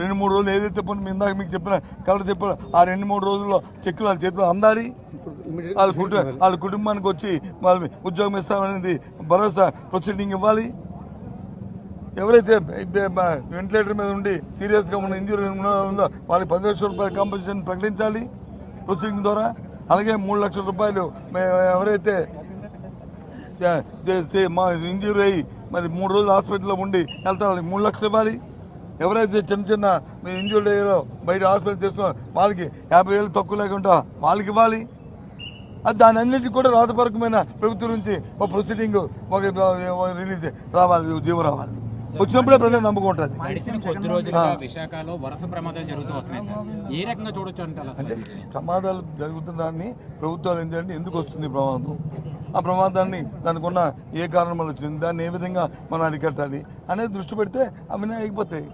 రెండు మూడు రోజులు ఏదైతే పని మీ ఇందాక మీకు చెప్పిన కలర్ చెప్పిన ఆ రెండు మూడు రోజుల్లో చెక్కులు వాళ్ళ చేతిలో అందాలి. వాళ్ళ కుటుంబ వాళ్ళ కుటుంబానికి వచ్చి వాళ్ళ ఉద్యోగం ఇస్తామనేది భరోసా ప్రొసీడింగ్ ఇవ్వాలి. ఎవరైతే వెంటిలేటర్ మీద ఉండి సీరియస్గా ఉన్న ఇంజురీ ఉందో వాళ్ళకి పది లక్షల రూపాయల కాంపెన్సేషన్ ప్రకటించాలి ప్రొసీడింగ్ ద్వారా. అలాగే మూడు లక్షల రూపాయలు ఎవరైతే మా ఇంజూరీ అయ్యి మరి మూడు రోజులు హాస్పిటల్లో ఉండి వెళ్తారు వాళ్ళకి మూడు లక్షలు ఇవ్వాలి. ఎవరైతే చిన్న చిన్న ఇంజూర్డ్ అయ్యారో బయట హాస్పిటల్ తీసుకున్నారో వాళ్ళకి యాభై వేలు తక్కువ లేకుండా వాళ్ళకి ఇవ్వాలి. అది దాని అన్నిటికీ కూడా రాతపరకమైన ప్రభుత్వం నుంచి ఒక ప్రొసీడింగ్ ఒక రిలీజ్ రావాలి జీవో రావాలి. వచ్చినప్పుడే ప్రజలు నమ్మకం ఉంటుంది. గడిచిన కొద్ది రోజులుగా విశాఖలో వరుస ప్రమాదాలు జరుగుతూ వస్తున్నాయి సార్. ఏ రకంగా చూడొచ్చు అంటారు అసలు అంటే ప్రమాదాలు జరుగుతున్న దాన్ని ప్రభుత్వాలు ఏంటంటే ఎందుకు వస్తుంది ప్రమాదం? ఆ ప్రమాదాన్ని దానికి ఉన్న ఏ కారణం వల్ల వచ్చింది? దాన్ని ఏ విధంగా మనం అరికట్టాలి అనేది దృష్టి పెడితే అవన్నీ అయిపోతాయి.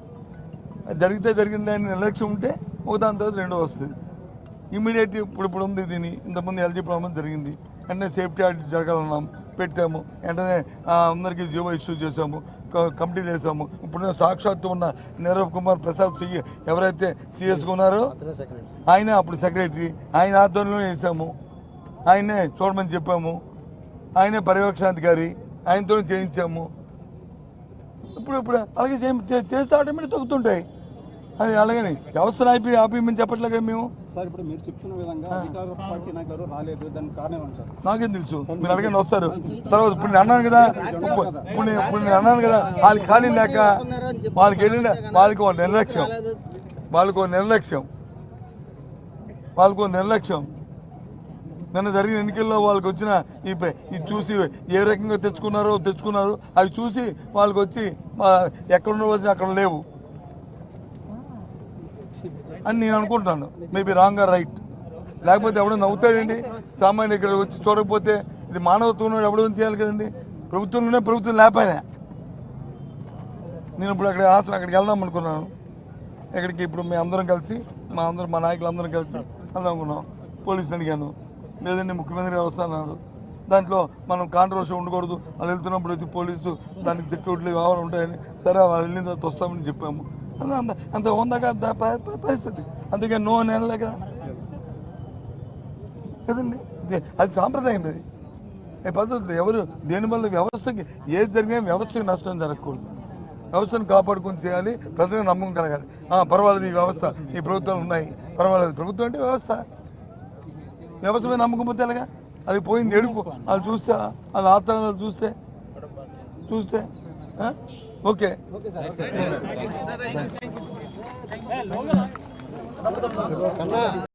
జరిగితే జరిగింది అని నిర్లక్ష్యం ఉంటే ఒక దాని తర్వాత రెండో వస్తుంది. ఇమీడియట్ ఇప్పుడు ఇప్పుడు ఉంది దీని. ఇంతకుముందు ఎల్జీ ప్రమాదం జరిగింది. వెంటనే సేఫ్టీ ఆడిట్ జరగాలన్నాం. పెట్టాము. వెంటనే అందరికీ జీవో ఇష్యూ చేసాము కమిటీ వేసాము ఇప్పుడు సాక్షాత్తు ఉన్న నీరవ్ కుమార్ ప్రసాద్ సి ఎవరైతే సిఎస్గా ఉన్నారో ఆయనే అప్పుడు సెక్రటరీ ఆయన ఆధ్వర్యంలో వేసాము ఆయనే చూడమని చెప్పాము. ఆయనే పర్యవేక్షణాధికారి. ఆయనతో చేయించాము. ఇప్పుడు ఇప్పుడు అలాగే చేస్తే ఆటోమేటిక్ తగ్గుతుంటాయి. అది అలాగని. వ్యవస్థను ఆపి ఆపేయమని చెప్పట్లేగా మేము? సార్ ఇప్పుడు మీరు చెప్తున్న విధంగా అధికార పార్టీ నాయకులు రాలేదు దానికి కారణం అంటారు నాకేం తెలుసు? మీరు అడగండి వస్తారు. తర్వాత ఇప్పుడు నేను అన్నాను కదా ఇప్పుడు ఇప్పుడు నేను ఇప్పుడు నేను అన్నాను కదా వాళ్ళకి ఖాళీ లేక వాళ్ళకి ఏంటంటే వాళ్ళకి ఒక నిర్లక్ష్యం. వాళ్ళకి నిర్లక్ష్యం. వాళ్ళకు నిర్లక్ష్యం. నిన్న జరిగిన ఎన్నికల్లో వాళ్ళకి వచ్చిన ఈ ఇది చూసి ఏ రకంగా తెచ్చుకున్నారో తెచ్చుకున్నారు అవి చూసి వాళ్ళకి వచ్చి ఎక్కడ ఉండవలసిన అక్కడ లేవు. అని నేను అనుకుంటాను. మేబీ రాంగ్ ఆర్ రైట్ లేకపోతే ఎవడో నవ్వుతాడండి? సామాన్య ఇక్కడ వచ్చి చూడకపోతే ఇది మానవత్వం ఎవడో చేయాలి కదండి? ప్రభుత్వంలోనే ప్రభుత్వం లేపాయనే నేను ఇప్పుడు అక్కడ హాస్పిటల్ అక్కడికి వెళ్దాం అనుకున్నాను. ఇక్కడికి ఇప్పుడు మేము అందరం కలిసి మా అందరం మా నాయకులు అందరం కలిసి వెళ్దాం అనుకున్నాం. పోలీసులు అడిగాను. లేదండి ముఖ్యమంత్రి గారు వస్తున్నారు. దాంట్లో మనం కాంట్రవర్సీ ఉండకూడదు. వాళ్ళు వెళ్తున్నప్పుడు వచ్చి పోలీసు దానికి సెక్యూరిటీ వ్యవహారం ఉంటాయని సరే వాళ్ళు వెళ్ళిన తర్వాత వస్తామని చెప్పాము. అంత అంత అంత ఉందాక పరిస్థితి. అందుకే నో నెలలే కదా. కదండి? అది సాంప్రదాయం అది ఈ పద్ధతి ఎవరు దేనివల్ల వ్యవస్థకి ఏది జరిగినా వ్యవస్థకి నష్టం జరగకూడదు. వ్యవస్థను కాపాడుకొని చేయాలి ప్రజలకు నమ్మకం కలగాలి. పర్వాలేదు ఈ వ్యవస్థ ఈ ప్రభుత్వాలు ఉన్నాయి. పర్వాలేదు ప్రభుత్వం అంటే వ్యవస్థ. వ్యవస్థ మీద నమ్మకం పోతే ఎలాగా? అది పోయింది ఎడుపు అది చూస్తే అది ఆత్రాలు చూస్తే. చూస్తే ఆ? ఓకే